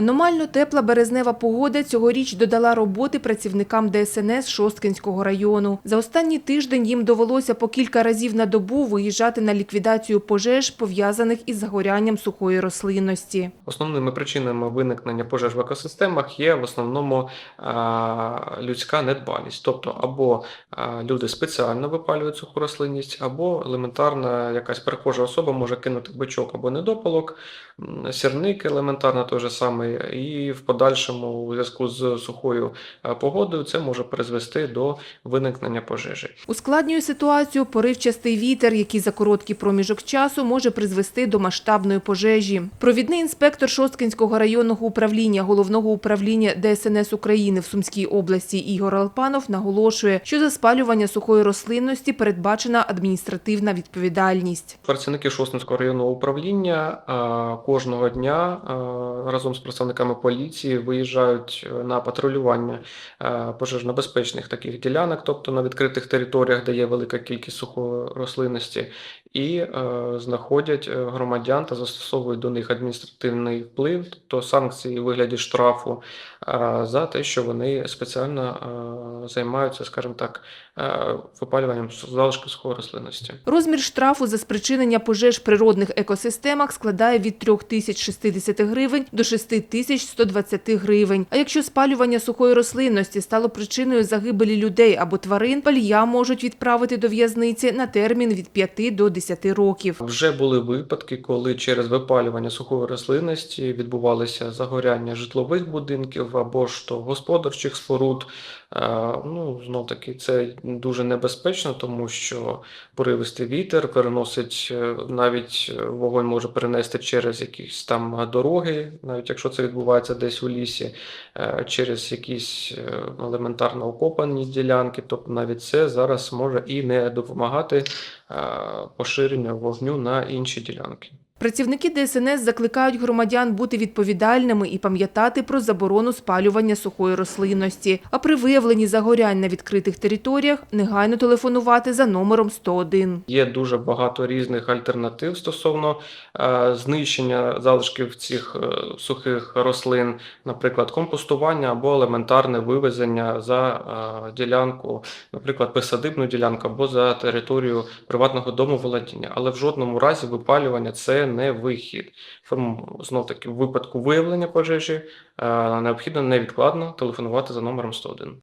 Аномально тепла березнева погода цьогоріч додала роботи працівникам ДСНС Шосткинського району. За останній тиждень їм довелося по кілька разів на добу виїжджати на ліквідацію пожеж, пов'язаних із загорянням сухої рослинності. Основними причинами виникнення пожеж в екосистемах є в основному людська недбалість. Тобто або люди спеціально випалюють суху рослинність, або елементарна якась перехожа особа може кинути бичок або недопалок, сірник елементарно той же самий, і в подальшому у зв'язку з сухою погодою це може призвести до виникнення пожежі. Ускладнює ситуацію поривчастий вітер, який за короткий проміжок часу може призвести до масштабної пожежі. Провідний інспектор Шосткинського районного управління Головного управління ДСНС України в Сумській області Ігор Алпанов наголошує, що за спалювання сухої рослинності передбачена адміністративна відповідальність. Працівники Шостинського районного управління кожного дня разом з представниками поліції виїжджають е, на патрулювання а, пожежнобезпечних таких ділянок, тобто на відкритих територіях, де є велика кількість сухої рослинності, і е, знаходять е, громадян та застосовують до них адміністративний вплив, тобто санкції у вигляді штрафу за те, що вони спеціально займаються, скажімо так, е, випалюванням залишків сухої рослинності. Розмір штрафу за спричинення пожеж в природних екосистемах складає від 3060 гривень до 6120 гривень. А якщо спалювання сухої рослинності стало причиною загибелі людей або тварин, палія можуть відправити до в'язниці на термін від 5 до 10 років. Вже були випадки, коли через випалювання сухої рослинності відбувалися загоряння житлових будинків або ж то господарчих споруд. Е, Ну, знов таки, це дуже небезпечно, тому що поривистий вітер переносить е, навіть е, вогонь може перенести через якісь там дороги, навіть якщо це відбувається десь у лісі, через якісь елементарно окопані ділянки. Тобто навіть це зараз може і не допомагати поширенню вогню на інші ділянки. Працівники ДСНС закликають громадян бути відповідальними і пам'ятати про заборону спалювання сухої рослинності. А при виявленні загорянь на відкритих територіях негайно телефонувати за номером 101. Є дуже багато різних альтернатив стосовно е, знищення залишків цих е, сухих рослин, наприклад, компостування або елементарне вивезення за е, ділянку, наприклад, присадибну ділянку або за територію приватного домоволодіння. Але в жодному разі випалювання це не вихід. Знов таки, в випадку виявлення пожежі е, необхідно невідкладно телефонувати за номером 101.